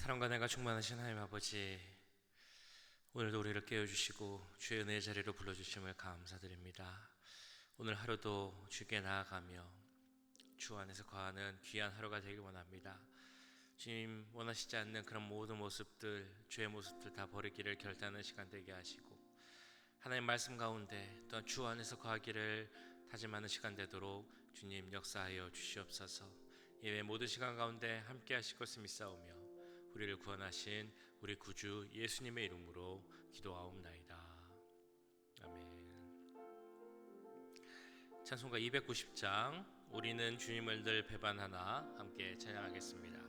사랑과 내가 충만하신 하나님 아버지 오늘도 우리를 깨워주시고 주의 은혜의 자리로 불러주심을 감사드립니다. 오늘 하루도 주께 나아가며 주 안에서 거하는 귀한 하루가 되길 원합니다. 주님 원하시지 않는 그런 모든 모습들 주의 모습들 다 버리기를 결단하는 시간 되게 하시고 하나님 말씀 가운데 또한 주 안에서 거하기를 다짐하는 시간 되도록 주님 역사하여 주시옵소서. 예외 모든 시간 가운데 함께 하실 것을 믿사오며 우리를 구원하신 우리 구주 예수님의 이름으로 기도하옵나이다. 아멘. 찬송가 290장 우리는 주님을 늘 배반하나 함께 찬양하겠습니다.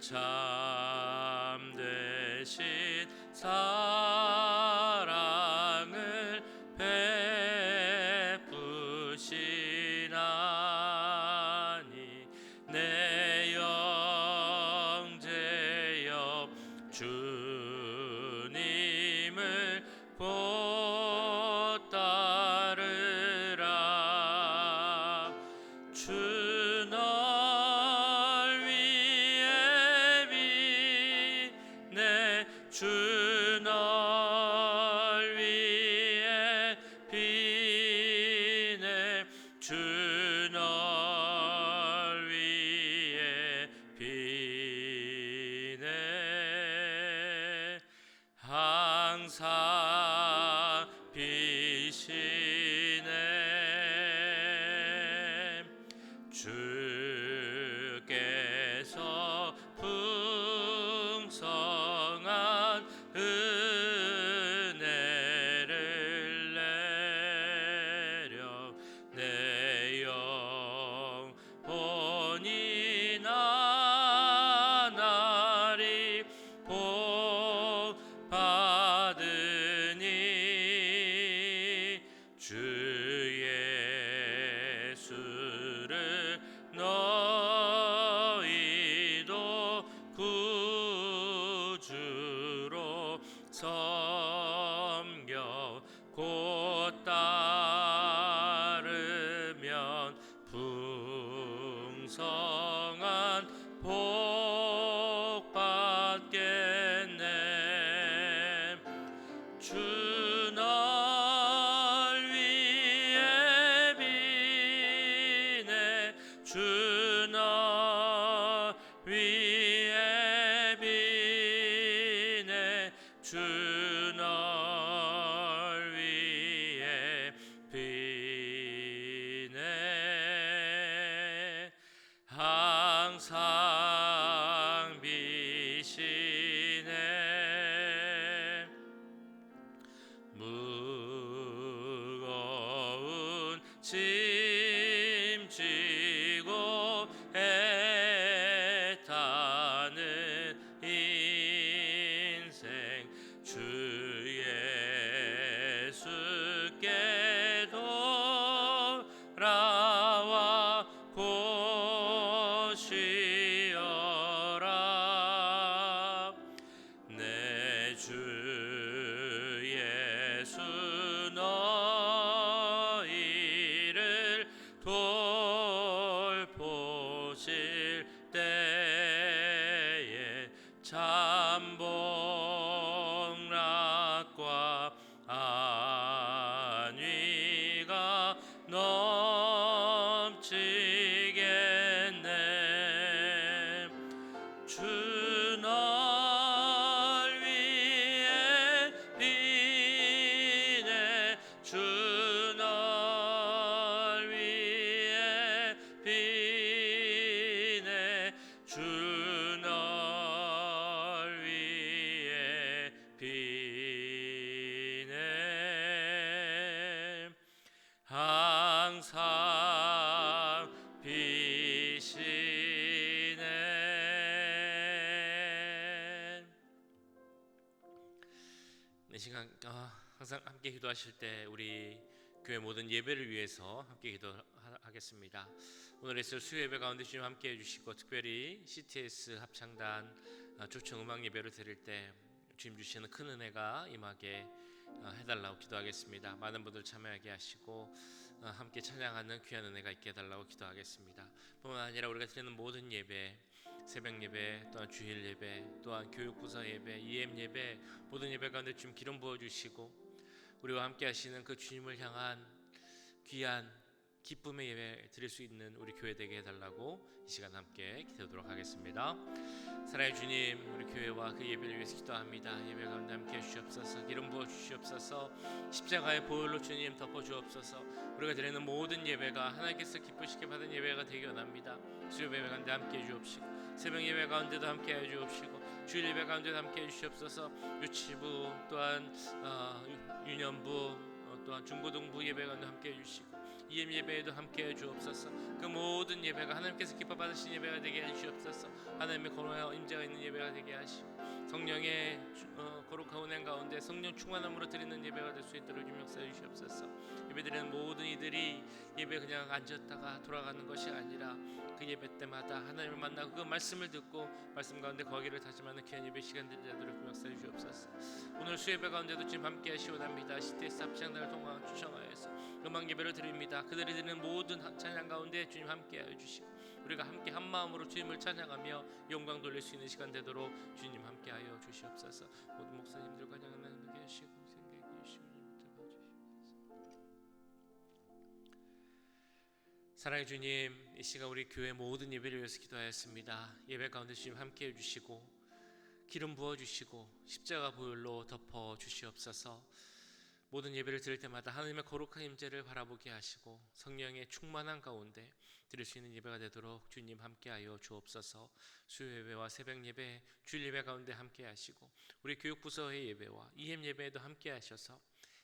참되신 사 주 시간 어, 항상 함께 기도하실 때 우리 교회 모든 예배를 위해서 함께 기도하겠습니다. 오늘 있을 수요 예배 가운데 주님 함께 해주시고 특별히 CTS 합창단 어, 초청 음악 예배를 드릴 때 주님 주시는 큰 은혜가 임하게 어, 해달라고 기도하겠습니다. 많은 분들 참여하게 하시고 어, 함께 찬양하는 귀한 은혜가 있게 해달라고 기도하겠습니다. 뿐만 아니라 우리가 드리는 모든 예배 새벽 예배 또한 주일 예배 또한 교육부서 예배 EM 예배 모든 예배 가운데 주님 기름 부어 주시고 우리와 함께 하시는 그 주님을 향한 귀한 기쁨의 예배 드릴 수 있는 우리 교회 되게 해달라고 이 시간 함께 기도하도록 하겠습니다. 사랑의 주님, 우리 교회와 그 예배를 위해서 기도합니다. 예배 가운데 함께 해주시옵소서, 기름 부어 주시옵소서, 십자가의 보혈로 주님 덮어 주옵소서. 우리가 드리는 모든 예배가 하나님께서 기쁘시게 받은 예배가 되기 원합니다. 수요 예배 가운데 함께 해주옵시고, 새벽 예배 가운데도 함께 해 주옵시고, 주일 예배 가운데도 함께 해 주시옵소서. 유치부 또한 어, 유- 유년부 어, 또한 중고등부 예배 가운데 함께 해 주시고. EM 예배에도 함께 해 주옵소서. 그 모든 예배가 하나님께서 기뻐 받으신 예배가 되게 해 주옵소서. 하나님의 권호와 임재가 있는 예배가 되게 하시고 성령의 주- 어, 거룩한 은행 가운데 성령 충만함으로 드리는 예배가 될 수 있도록 유명사해 주시옵소서. 예배드리는 모든 이들이 예배 그냥 앉았다가 돌아가는 것이 아니라 그 예배 때마다 하나님을 만나고 그 말씀을 듣고 말씀 가운데 거기를 다짐하는 귀한 예배 시간들이 되도록 유명사해 주옵소서. 오늘 수예배 가운데도 지금 함께 하시오납니다. 시대스 합창단을 통한 추청하여서 음악 예배를 드립니다. 그들이 드리는 모든 찬양 가운데 주님 함께하여 주시고 우리가 함께 한 마음으로 주님을 찬양하며 영광 돌릴 수 있는 시간 되도록 주님 함께하여 주시옵소서. 모든 목사님들과 찬양하는 계시고 생각해 주시고 주님 잡아주시옵소서. 사랑의 주님, 이 시간 우리 교회 모든 예배를 위해서 기도하였습니다. 예배 가운데 주님 함께 해 주시고 기름 부어 주시고 십자가 보혈로 덮어 주시옵소서. 모든 예배를 드릴 때마다 하나님의 거룩한 임재를 바라보게 하시고 성령의 충만한 가운데 드릴 수 있는 예배가 되도록 주님 함께하여 주옵소서. 수요 예배와 새벽 예배, 주일 예배 가운데 함께하시고 우리 교육부서의 예배와 EM 예배에도 함께하셔서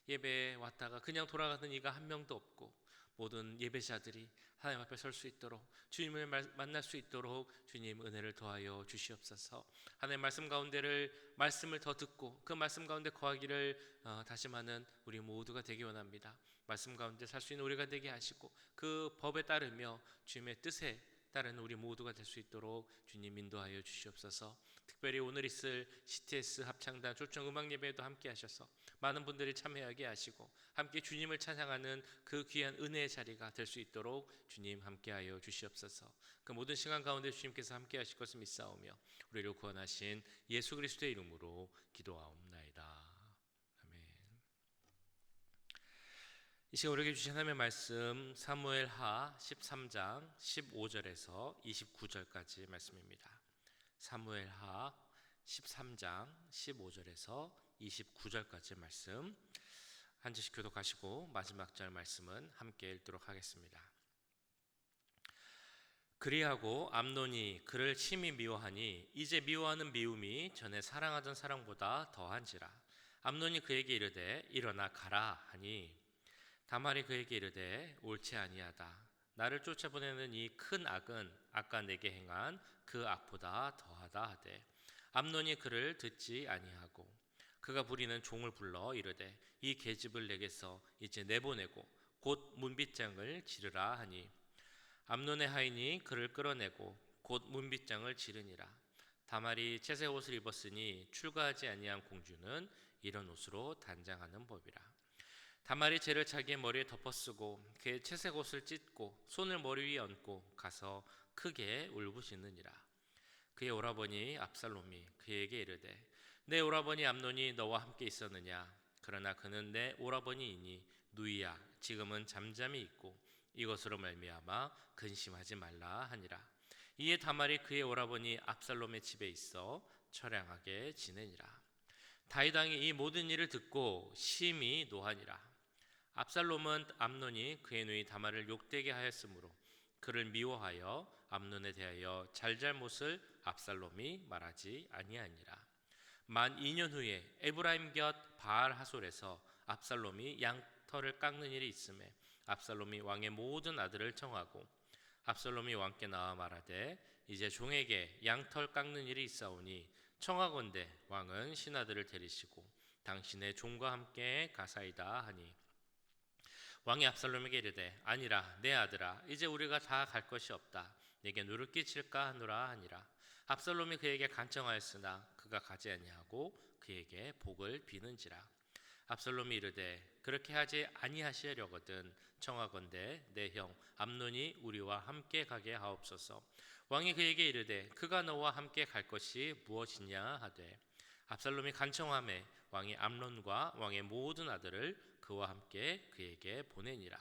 예배에 왔다가 그냥 돌아가는 이가 한 명도 없고 모든 예배자들이 하나님 앞에 설 수 있도록 주님을 말- 만날 수 있도록 주님 은혜를 더하여 주시옵소서. 하나님 말씀 가운데를 말씀을 더 듣고 그 말씀 가운데 거하기를 어, 다짐하는 우리 모두가 되기 원합니다. 말씀 가운데 살 수 있는 우리가 되게 하시고 그 법에 따르며 주님의 뜻에 따르는 우리 모두가 될 수 있도록 주님 인도하여 주시옵소서. 특별히 오늘 있을 CTS 합창단 초청 음악 예배에도 함께 하셔서 많은 분들이 참여하게 하시고 함께 주님을 찬양하는 그 귀한 은혜의 자리가 될 수 있도록 주님 함께하여 주시옵소서. 그 모든 시간 가운데 주님께서 함께 하실 것을 믿사오며 우리를 구원하신 예수 그리스도의 이름으로 기도하옵나이다. 이 시간 우리에게 주신 하나님의 말씀 사무엘하 13장 15절에서 29절까지 말씀입니다. 사무엘하 13장 15절에서 29절까지 말씀. 한 절씩 교독하시고 마지막 절 말씀은 함께 읽도록 하겠습니다. 그리하고 암논이 그를 심히 미워하니 이제 미워하는 미움이 전에 사랑하던 사랑보다 더한지라. 암논이 그에게 이르되 일어나 가라 하니 다말이 그에게 이르되 옳지 아니하다 나를 쫓아보내는 이 큰 악은 아까 내게 행한 그 악보다 더하다 하되 암논이 그를 듣지 아니하고 그가 부리는 종을 불러 이르되 이 계집을 내게서 이제 내보내고 곧 문빗장을 지르라 하니 암논의 하인이 그를 끌어내고 곧 문빗장을 지르니라. 다말이 채색 옷을 입었으니 출가하지 아니한 공주는 이런 옷으로 단장하는 법이라 다말이 죄를 자기의 머리에 덮어쓰고 그의 채색 옷을 찢고 손을 머리 위에 얹고 가서 크게 울부짖느니라. 그의 오라버니 압살롬이 그에게 이르되 내 오라버니 암논이 너와 함께 있었느냐? 그러나 그는 내 오라버니이니 누이야 지금은 잠잠히 있고 이것으로 말미암아 근심하지 말라 하니라. 이에 다말이 그의 오라버니 압살롬의 집에 있어 처량하게 지내니라. 다윗 왕이 이 모든 일을 듣고 심히 노하니라 압살롬은 암논이 그의 누이 다말을 욕되게 하였으므로 그를 미워하여 암논에 대하여 잘잘못을 압살롬이 말하지 아니하니라. 만 2년 후에 에브라임 곁 바알 하솔에서 압살롬이 양털을 깎는 일이 있음에 압살롬이 왕의 모든 아들을 청하고 압살롬이 왕께 나와 말하되 이제 종에게 양털 깎는 일이 있사오니 청하건대 왕은 신하들을 데리시고 당신의 종과 함께 가사이다 하니 왕이 압살롬에게 이르되 아니라 내 아들아 이제 우리가 다 갈 것이 없다. 내게 누를 끼칠까 하노라 하니라. 압살롬이 그에게 간청하였으나 그가 가지 아니하고 그에게 복을 비는지라. 압살롬이 이르되 그렇게 하지 아니하시려거든. 청하건대 내 형 암논이 우리와 함께 가게 하옵소서. 왕이 그에게 이르되 그가 너와 함께 갈 것이 무엇이냐? 하되 압살롬이 간청함에 왕이 암론과 왕의 모든 아들을 그와 함께 그에게 보내니라.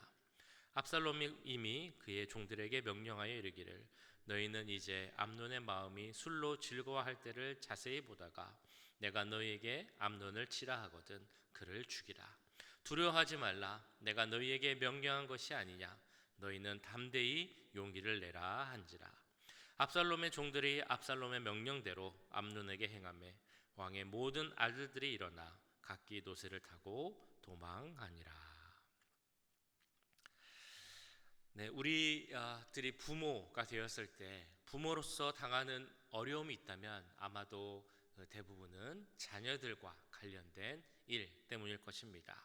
압살롬이 이미 그의 종들에게 명령하여 이르기를 너희는 이제 암논의 마음이 술로 즐거워할 때를 자세히 보다가 내가 너희에게 암논을 치라 하거든 그를 죽이라. 두려워하지 말라. 내가 너희에게 명령한 것이 아니냐. 너희는 담대히 용기를 내라 한지라. 압살롬의 종들이 압살롬의 명령대로 암논에게 행함에 왕의 모든 아들들이 일어나 각기 노새를 타고 도망하니라. 네, 우리들이 부모가 되었을 때 부모로서 당하는 어려움이 있다면 아마도 그 대부분은 자녀들과 관련된 일 때문일 것입니다.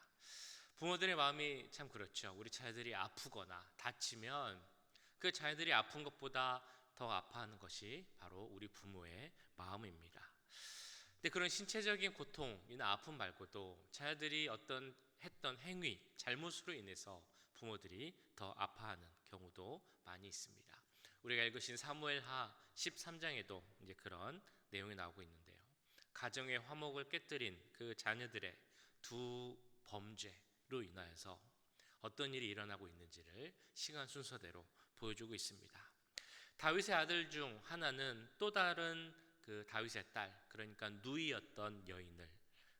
부모들의 마음이 참 그렇죠. 우리 자녀들이 아프거나 다치면 그 자녀들이 아픈 것보다 더 아파하는 것이 바로 우리 부모의 마음입니다. 근데 그런 신체적인 고통이나 아픔 말고도 자녀들이 어떤 했던 행위, 잘못으로 인해서 부모들이 더 아파하는 경우도 많이 있습니다. 우리가 읽으신 사무엘하 13장에도 이제 그런 내용이 나오고 있는데요. 가정의 화목을 깨뜨린 그 자녀들의 두 범죄로 인하여서 어떤 일이 일어나고 있는지를 시간 순서대로 보여주고 있습니다. 다윗의 아들 중 하나는 또 다른 그 다윗의 딸 그러니까 누이였던 여인을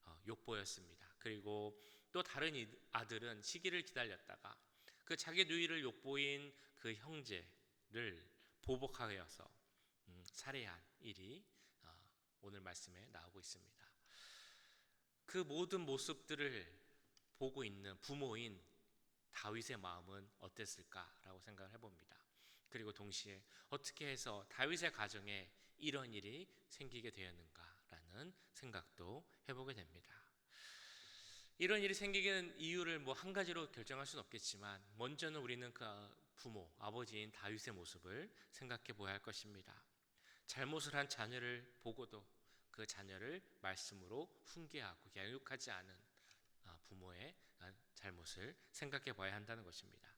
어, 욕보였습니다. 그리고 또 다른 아들은 시기를 기다렸다가 그 자기 누이를 욕보인 그 형제를 보복하여서 음, 살해한 일이 어, 오늘 말씀에 나오고 있습니다. 그 모든 모습들을 보고 있는 부모인 다윗의 마음은 어땠을까라고 생각을 해봅니다. 그리고 동시에 어떻게 해서 다윗의 가정에 이런 일이 생기게 되었는가라는 생각도 해보게 됩니다. 이런 일이 생기는 이유를 뭐 한 가지로 결정할 수는 없겠지만 먼저는 우리는 그 부모 아버지인 다윗의 모습을 생각해 보아야 할 것입니다. 잘못을 한 자녀를 보고도 그 자녀를 말씀으로 훈계하고 양육하지 않은 아, 부모의 아, 잘못을 생각해 봐야 한다는 것입니다.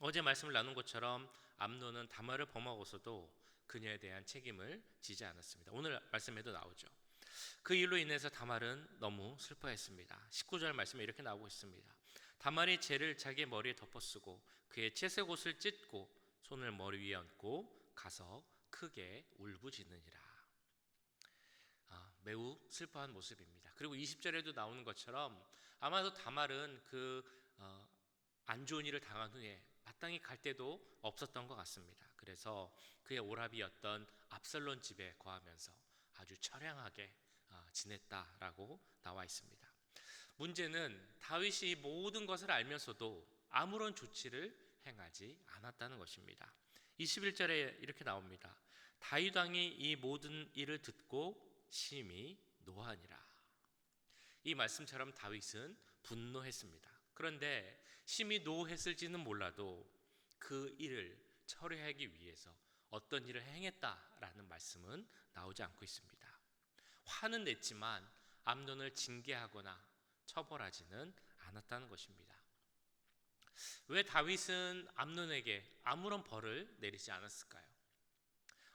어제 말씀을 나눈 것처럼 암노는 다말을 범하고서도 그녀에 대한 책임을 지지 않았습니다. 오늘 말씀에도 나오죠. 그 일로 인해서 다말은 너무 슬퍼했습니다. 19절 말씀에 이렇게 나오고 있습니다. 다말이 죄를 자기 머리에 덮어쓰고 그의 채색 옷을 찢고 손을 머리 위에 얹고 가서 크게 울부짖느니라. 아, 매우 슬퍼한 모습입니다. 그리고 20절에도 나오는 것처럼 아마도 다말은 그안 어, 좋은 일을 당한 후에 마땅히 갈 데도 없었던 것 같습니다. 그래서 그의 오랍이었던 압살론 집에 거하면서 아주 처량하게 아, 지냈다라고 나와 있습니다. 문제는 다윗이 모든 것을 알면서도 아무런 조치를 행하지 않았다는 것입니다. 21절에 이렇게 나옵니다. 다윗 왕이 이 모든 일을 듣고 심히 노하니라. 이 말씀처럼 다윗은 분노했습니다. 그런데 심히 노했을지는 몰라도 그 일을 처리하기 위해서 어떤 일을 행했다라는 말씀은 나오지 않고 있습니다. 화는 냈지만 암론을 징계하거나 처벌하지는 않았다는 것입니다. 왜 다윗은 암론에게 아무런 벌을 내리지 않았을까요?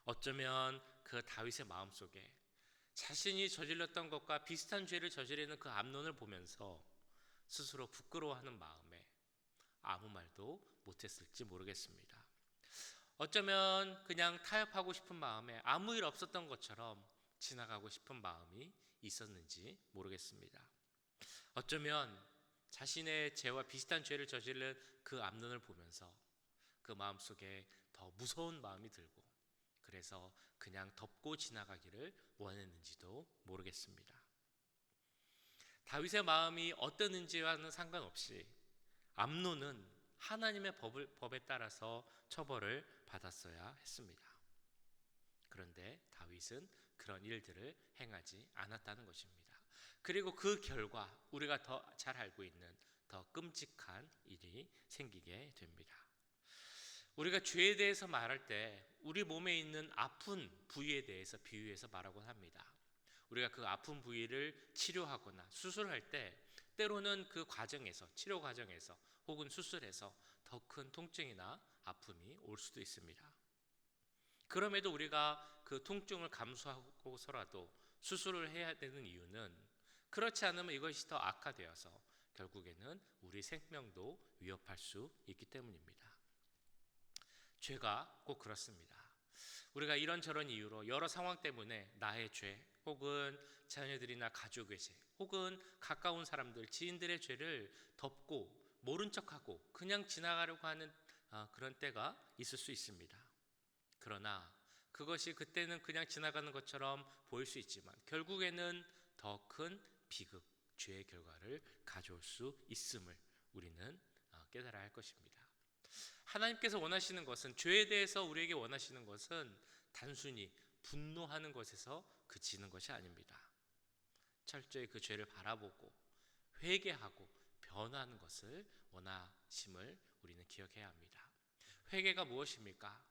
어쩌면 그 다윗의 마음 속에 자신이 저질렀던 것과 비슷한 죄를 저지르는 그 암론을 보면서 스스로 부끄러워하는 마음에 아무 말도 못했을지 모르겠습니다. 어쩌면 그냥 타협하고 싶은 마음에 아무 일 없었던 것처럼 지나가고 싶은 마음이 있었는지 모르겠습니다. 어쩌면 자신의 죄와 비슷한 죄를 저지른 그 암론을 보면서 그 마음 속에 더 무서운 마음이 들고 그래서 그냥 덮고 지나가기를 원했는지도 모르겠습니다. 다윗의 마음이 어떠는지와는 상관없이 암론은 하나님의 법을, 법에 따라서 처벌을 받았어야 했습니다. 그런데 다윗은 그런 일들을 행하지 않았다는 것입니다. 그리고 그 결과 우리가 더 잘 알고 있는 더 끔찍한 일이 생기게 됩니다. 우리가 죄에 대해서 말할 때 우리 몸에 있는 아픈 부위에 대해서 비유해서 말하곤 합니다. 우리가 그 아픈 부위를 치료하거나 수술할 때 때로는 그 과정에서 치료 과정에서 혹은 수술에서 더 큰 통증이나 아픔이 올 수도 있습니다. 그럼에도 우리가 그 통증을 감수하고서라도 수술을 해야 되는 이유는 그렇지 않으면 이것이 더 악화되어서 결국에는 우리 생명도 위협할 수 있기 때문입니다. 죄가 꼭 그렇습니다. 우리가 이런저런 이유로 여러 상황 때문에 나의 죄 혹은 자녀들이나 가족의 죄 혹은 가까운 사람들 지인들의 죄를 덮고 모른 척하고 그냥 지나가려고 하는 아, 그런 때가 있을 수 있습니다. 그러나 그것이 그때는 그냥 지나가는 것처럼 보일 수 있지만 결국에는 더 큰 비극, 죄의 결과를 가져올 수 있음을 우리는 아, 깨달아야 할 것입니다. 하나님께서 원하시는 것은 죄에 대해서 우리에게 원하시는 것은 단순히 분노하는 것에서 그치는 것이 아닙니다. 철저히 그 죄를 바라보고 회개하고 변화하는 것을 원하심을 우리는 기억해야 합니다. 회개가 무엇입니까?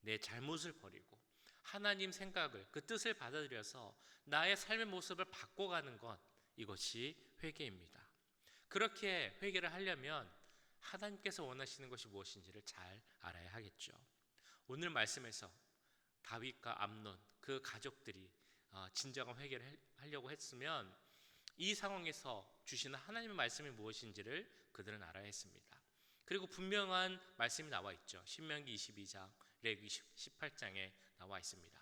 내 잘못을 버리고 하나님 생각을 그 뜻을 받아들여서 나의 삶의 모습을 바꿔가는 것 이것이 회개입니다. 그렇게 회개를 하려면 하나님께서 원하시는 것이 무엇인지를 잘 알아야 하겠죠. 오늘 말씀에서 다윗과 암논 그 가족들이 어, 진정한 회개를 하려고 했으면 이 상황에서 주시는 하나님의 말씀이 무엇인지를 그들은 알아야 했습니다. 그리고 분명한 말씀이 나와 있죠. 신명기 22장, 레위 18장에 나와 있습니다.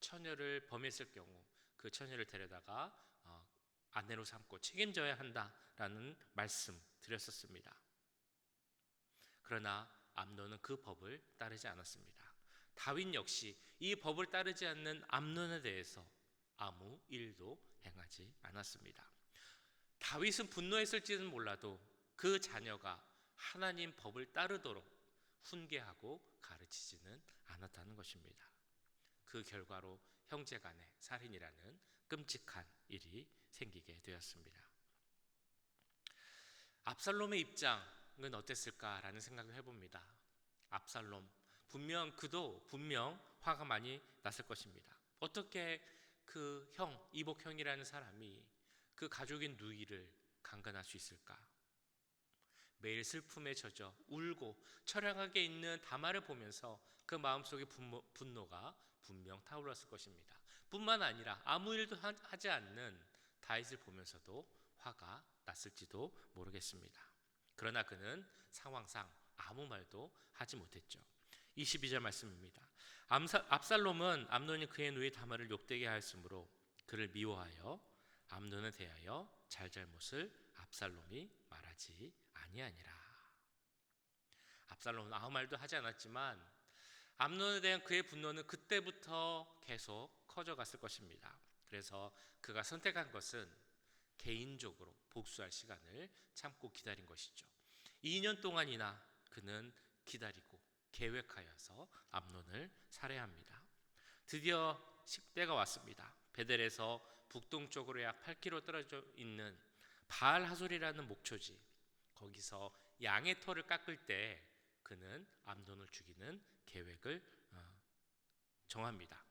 처녀를 범했을 경우 그 처녀를 데려다가 어, 아내로 삼고 책임져야 한다라는 말씀 드렸었습니다. 그러나 암논은 그 법을 따르지 않았습니다. 다윗 역시 이 법을 따르지 않는 암논에 대해서 아무 일도 행하지 않았습니다. 다윗은 분노했을지는 몰라도 그 자녀가 하나님 법을 따르도록 훈계하고 가르치지는 않았다는 것입니다. 그 결과로 형제 간의 살인이라는 끔찍한 일이 생기게 되었습니다. 압살롬의 입장은 어땠을까라는 생각을 해봅니다. 압살롬 분명 그도 분명 화가 많이 났을 것입니다. 어떻게 그 형, 이복 형이라는 사람이 그 가족인 누이를 강간할 수 있을까? 매일 슬픔에 젖어 울고 처량하게 있는 다말을 보면서 그 마음속에 분노, 분노 가 분명 타올랐을 것입니다. 뿐만 아니라 아무 일도 하지 않는 다윗을 보면서도 화가 났을지도 모르겠습니다. 그러나 그는 상황상 아무 말도 하지 못했죠. 22절 말씀입니다. 압살롬은 암논이 그의 누이 다말을 욕되게 하였으므로 그를 미워하여 암논에 대하여 잘잘못을 압살롬이 말하지 아니하니라. 압살롬은 아무 말도 하지 않았지만 암논에 대한 그의 분노는 그때부터 계속 커져갔을 것입니다. 그래서 그가 선택한 것은 개인적으로 복수할 시간을 참고 기다린 것이죠. 2년 동안이나 그는 기다리고 계획하여서 암논을 살해합니다. 드디어 식대가 왔습니다. 베델에서 북동쪽으로 약 8km 떨어져 있는 바알 하솔이라는 목초지 거기서 양의 털을 깎을 때 그는 암논을 죽이는 계획을 어, 정합니다.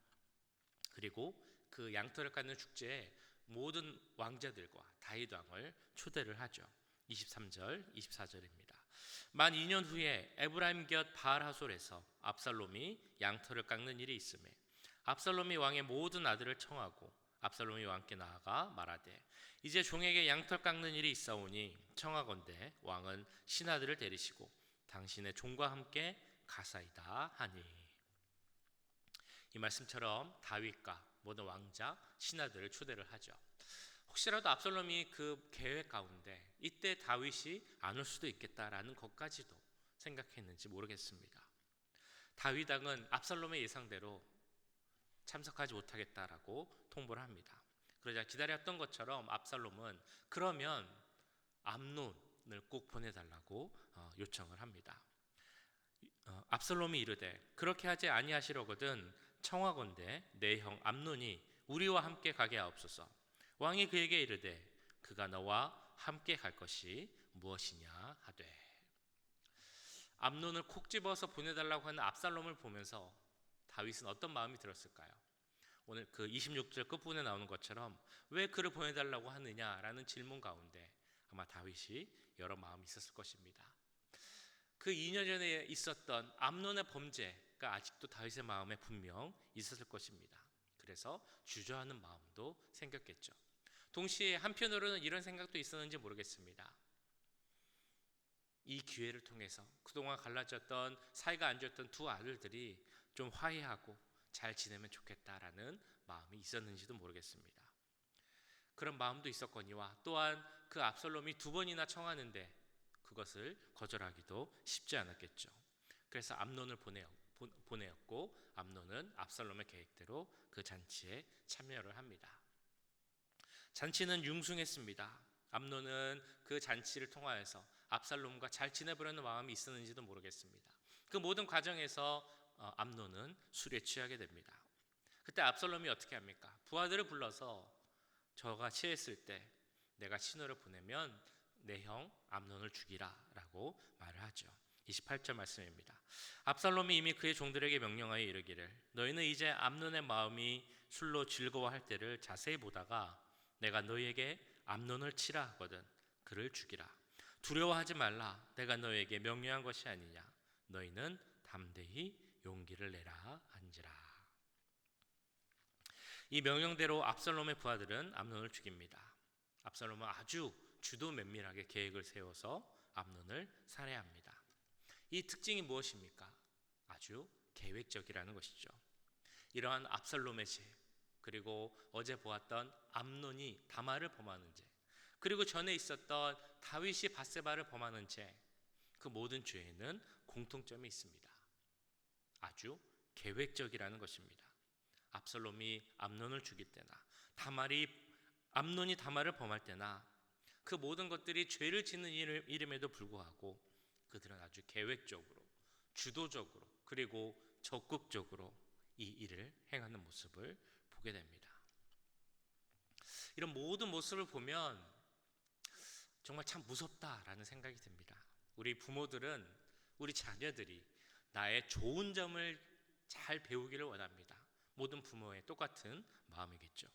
그리고 그 양털을 깎는 축제에 모든 왕자들과 다윗 왕을 초대를 하죠. 23절, 24절입니다. 만 2년 후에 에브라임 곁 바알 하솔에서 압살롬이 양털을 깎는 일이 있음에 압살롬이 왕의 모든 아들을 청하고 압살롬이 왕께 나아가 말하되 이제 종에게 양털 깎는 일이 있사오니 청하건대 왕은 신하들을 데리시고 당신의 종과 함께 가사이다 하니 이 말씀처럼 다윗과 모든 왕자 신하들을 초대를 하죠. 혹시라도 압살롬이 그 계획 가운데 이때 다윗이 안 올 수도 있겠다라는 것까지도 생각했는지 모르겠습니다. 다윗 왕은 압살롬의 예상대로 참석하지 못하겠다라고 통보를 합니다. 그러자 기다렸던 것처럼 압살롬은 그러면 암논을 꼭 보내달라고 어, 요청을 합니다. 어, 압살롬이 이르되 그렇게 하지 아니하시려거든 청하건대 내 형 암논이 우리와 함께 가게 하옵소서. 왕이 그에게 이르되 그가 너와 함께 갈 것이 무엇이냐 하되 암논을 콕 집어서 보내달라고 하는 압살롬을 보면서 다윗은 어떤 마음이 들었을까요? 오늘 그 26절 끝부분에 나오는 것처럼 왜 그를 보내달라고 하느냐라는 질문 가운데 아마 다윗이 여러 마음이 있었을 것입니다. 그 2년 전에 있었던 암론의 범죄가 아직도 다윗의 마음에 분명 있었을 것입니다. 그래서 주저하는 마음도 생겼겠죠. 동시에 한편으로는 이런 생각도 있었는지 모르겠습니다. 이 기회를 통해서 그동안 갈라졌던 사이가 안 좋았던 두 아들들이 좀 화해하고 잘 지내면 좋겠다라는 마음이 있었는지도 모르겠습니다. 그런 마음도 있었거니와 또한 그 압살롬이 두 번이나 청하는데 그것을 거절하기도 쉽지 않았겠죠. 그래서 암론을 보내었고 암론은 압살롬의 계획대로 그 잔치에 참여를 합니다. 잔치는 융숭했습니다. 암론은 그 잔치를 통하여서 압살롬과 잘 지내보려는 마음이 있었는지도 모르겠습니다. 그 모든 과정에서 어, 암론은 술에 취하게 됩니다. 그때 압살롬이 어떻게 합니까? 부하들을 불러서 저가 취했을 때 내가 신호를 보내면 내 형 암론을 죽이라라고 말을 하죠. 28절 말씀입니다. 압살롬이 이미 그의 종들에게 명령하여 이르기를 너희는 이제 암론의 마음이 술로 즐거워할 때를 자세히 보다가 내가 너희에게 암론을 치라 하거든 그를 죽이라. 두려워하지 말라. 내가 너희에게 명령한 것이 아니냐. 너희는 담대히 용기를 내라 한지라. 이 명령대로 압살롬의 부하들은 암론을 죽입니다. 압살롬은 아주 주도 면밀하게 계획을 세워서 암론을 살해합니다. 이 특징이 무엇입니까? 아주 계획적이라는 것이죠. 이러한 압살롬의 죄 그리고 어제 보았던 암론이 다마를 범하는 죄 그리고 전에 있었던 다윗이 바세바를 범하는 죄 그 모든 죄에는 공통점이 있습니다. 아주 계획적이라는 것입니다. 압살롬이 암론을 죽일 때나 다말이 암론이 다말을 범할 때나 그 모든 것들이 죄를 짓는 이름에도 불구하고 그들은 아주 계획적으로 주도적으로 그리고 적극적으로 이 일을 행하는 모습을 보게 됩니다. 이런 모든 모습을 보면 정말 참 무섭다라는 생각이 듭니다. 우리 부모들은 우리 자녀들이 나의 좋은 점을 잘 배우기를 원합니다. 모든 부모의 똑같은 마음이겠죠.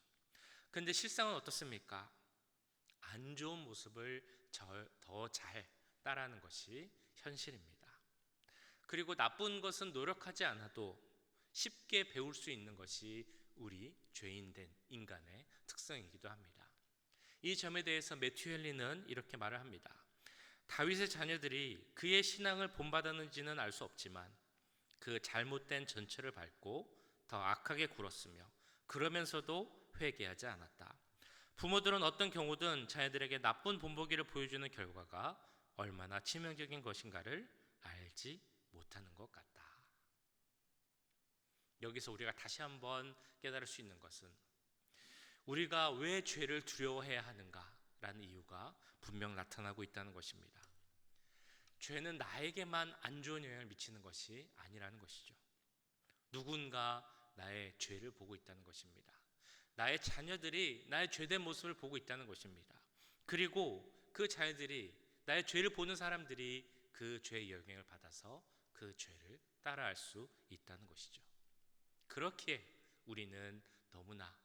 근데 실상은 어떻습니까? 안 좋은 모습을 더 잘 따라하는 것이 현실입니다. 그리고 나쁜 것은 노력하지 않아도 쉽게 배울 수 있는 것이 우리 죄인된 인간의 특성이기도 합니다. 이 점에 대해서 매튜 헬리는 이렇게 말을 합니다. 다윗의 자녀들이 그의 신앙을 본받았는지는 알 수 없지만 그 잘못된 전철을 밟고 더 악하게 굴었으며 그러면서도 회개하지 않았다. 부모들은 어떤 경우든 자녀들에게 나쁜 본보기를 보여주는 결과가 얼마나 치명적인 것인가를 알지 못하는 것 같다. 여기서 우리가 다시 한번 깨달을 수 있는 것은 우리가 왜 죄를 두려워해야 하는가라는 이유가 분명 나타나고 있다는 것입니다. 죄는 나에게만 안 좋은 영향을 미치는 것이 아니라는 것이죠. 누군가 나의 죄를 보고 있다는 것입니다. 나의 자녀들이 나의 죄된 모습을 보고 있다는 것입니다. 그리고 그 자녀들이 나의 죄를 보는 사람들이 그 죄의 영향을 받아서 그 죄를 따라할 수 있다는 것이죠. 그렇기에 우리는 너무나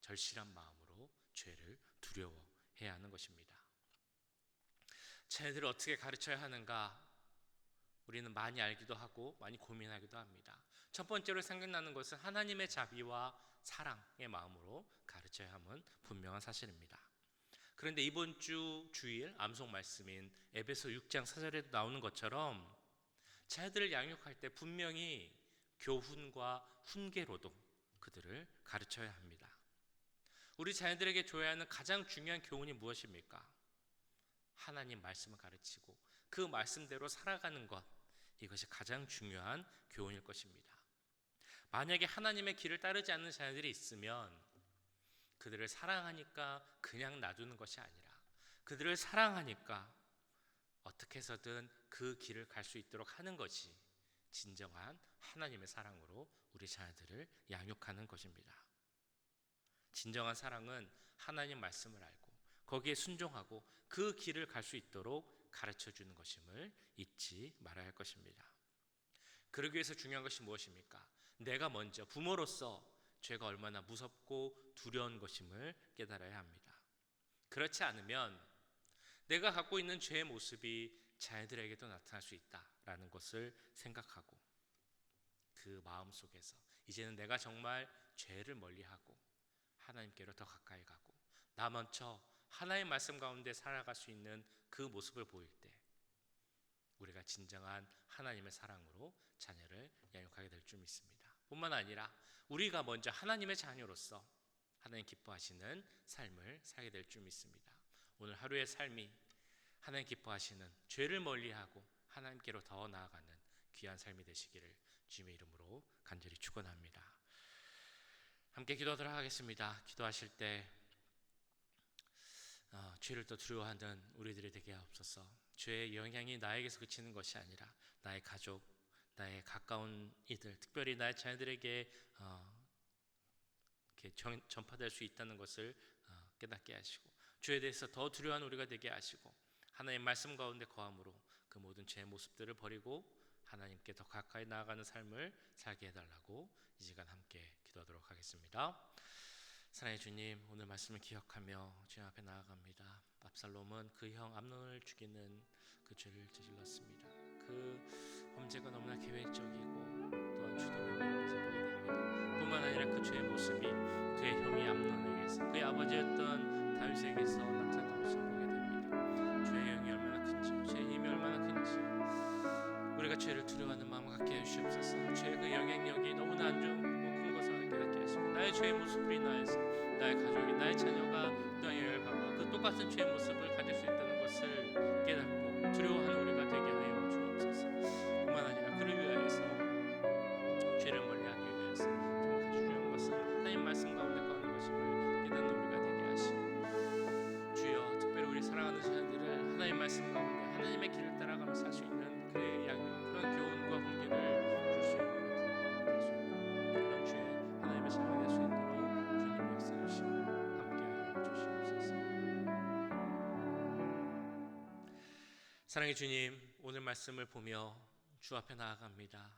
절실한 마음으로 죄를 두려워해야 하는 것입니다. 자녀들을 어떻게 가르쳐야 하는가 우리는 많이 알기도 하고 많이 고민하기도 합니다. 첫 번째로 생각나는 것은 하나님의 자비와 사랑의 마음으로 가르쳐야 함은 분명한 사실입니다. 그런데 이번 주 주일 암송 말씀인 에베소 6장 4절에도 나오는 것처럼 자녀들을 양육할 때 분명히 교훈과 훈계로도 그들을 가르쳐야 합니다. 우리 자녀들에게 줘야 하는 가장 중요한 교훈이 무엇입니까? 하나님 말씀을 가르치고 그 말씀대로 살아가는 것 이것이 가장 중요한 교훈일 것입니다. 만약에 하나님의 길을 따르지 않는 자녀들이 있으면 그들을 사랑하니까 그냥 놔두는 것이 아니라 그들을 사랑하니까 어떻게 해서든 그 길을 갈 수 있도록 하는 것이 진정한 하나님의 사랑으로 우리 자녀들을 양육하는 것입니다. 진정한 사랑은 하나님 말씀을 알고 거기에 순종하고 그 길을 갈 수 있도록 가르쳐 주는 것임을 잊지 말아야 할 것입니다. 그러기 위해서 중요한 것이 무엇입니까? 내가 먼저 부모로서 죄가 얼마나 무섭고 두려운 것임을 깨달아야 합니다. 그렇지 않으면 내가 갖고 있는 죄의 모습이 자녀들에게도 나타날 수 있다라는 것을 생각하고 그 마음 속에서 이제는 내가 정말 죄를 멀리하고 하나님께로 더 가까이 가고 나 먼저 하나의 말씀 가운데 살아갈 수 있는 그 모습을 보일 때 우리가 진정한 하나님의 사랑으로 자녀를 양육하게 될 줄 믿습니다. 뿐만 아니라 우리가 먼저 하나님의 자녀로서 하나님 기뻐하시는 삶을 살게 될 줄 믿습니다. 오늘 하루의 삶이 하나님 기뻐하시는 죄를 멀리하고 하나님께로 더 나아가는 귀한 삶이 되시기를 주님의 이름으로 간절히 축원합니다. 함께 기도하도록 하겠습니다. 기도하실 때 어, 죄를 또 두려워하는 우리들이 되게 하옵소서. 죄의 영향이 나에게서 그치는 것이 아니라 나의 가족, 나의 가까운 이들, 특별히 나의 자녀들에게 어, 전, 전파될 수 있다는 것을 어, 깨닫게 하시고 죄에 대해서 더 두려워한 우리가 되게 하시고 하나님 말씀 가운데 거함으로 그 모든 죄의 모습들을 버리고 하나님께 더 가까이 나아가는 삶을 살게 해달라고 이 시간 함께 기도하도록 하겠습니다. 사랑의 주님, 오늘 말씀을 기억하며 주님 앞에 나아갑니다. 압살롬은 그 형 암론을 죽이는 그 죄를 저질렀습니다. 그 범죄가 너무나 계획적이고 또한 모습을 보게 됩니다. 뿐만 아니라 그 죄의 모습이 그의 형이 암론에게서 그의 아버지였던 다윗에게서 모습 우리가 죄를 두려워하는 마음을 갖게 해주시옵소서. 죄의 그 영향력이 너무나 안 좋은 큰 것을 깨닫게 하시고 나의 죄의 모습으로 인하여서 나의 가족이 나의 자녀가 영향을 받고 그 똑같은 죄의 모습을 가질 수 있다는 것을 깨닫고 두려워하는 사랑의 주님, 오늘 말씀을 보며 주 앞에 나아갑니다.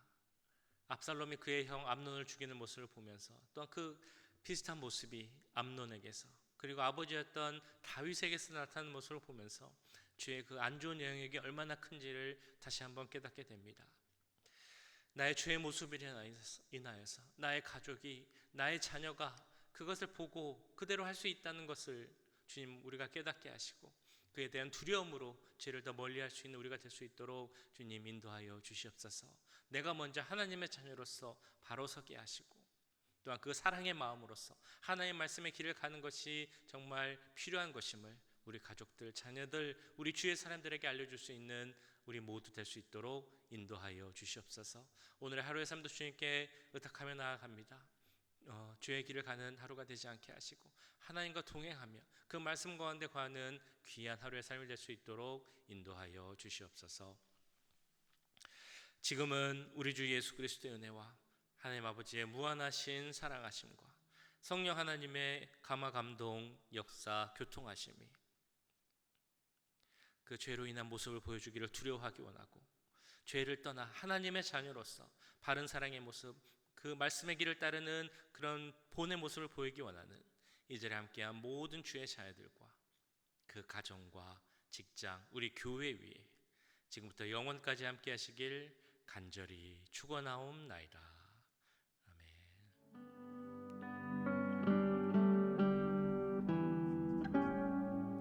압살롬이 그의 형 암논을 죽이는 모습을 보면서 또한 그 비슷한 모습이 암논에게서 그리고 아버지였던 다윗에게서 나타나는 모습을 보면서 주의 그 안 좋은 영역이 얼마나 큰지를 다시 한번 깨닫게 됩니다. 나의 죄의 모습을 인하여서 나의 가족이 나의 자녀가 그것을 보고 그대로 할 수 있다는 것을 주님 우리가 깨닫게 하시고 그에 대한 두려움으로 죄를 더 멀리할 수 있는 우리가 될 수 있도록 주님 인도하여 주시옵소서. 내가 먼저 하나님의 자녀로서 바로 서게 하시고 또한 그 사랑의 마음으로서 하나님의 말씀의 길을 가는 것이 정말 필요한 것임을 우리 가족들, 자녀들, 우리 주의 사람들에게 알려줄 수 있는 우리 모두 될 수 있도록 인도하여 주시옵소서. 오늘의 하루의 삶도 주님께 의탁하며 나아갑니다. 어, 주의 길을 가는 하루가 되지 않게 하시고 하나님과 동행하며 그 말씀 가운데 거하는 귀한 하루의 삶이 될 수 있도록 인도하여 주시옵소서. 지금은 우리 주 예수 그리스도의 은혜와 하나님 아버지의 무한하신 사랑하심과 성령 하나님의 감화 감동 역사 교통하심이 그 죄로 인한 모습을 보여주기를 두려워하기 원하고 죄를 떠나 하나님의 자녀로서 바른 사랑의 모습 그 말씀의 길을 따르는 그런 본의 모습을 보이기 원하는 이 자리에 함께한 모든 주의 자녀들과 그 가정과 직장 우리 교회 위에 지금부터 영원까지 함께 하시길 간절히 축원하옵나이다.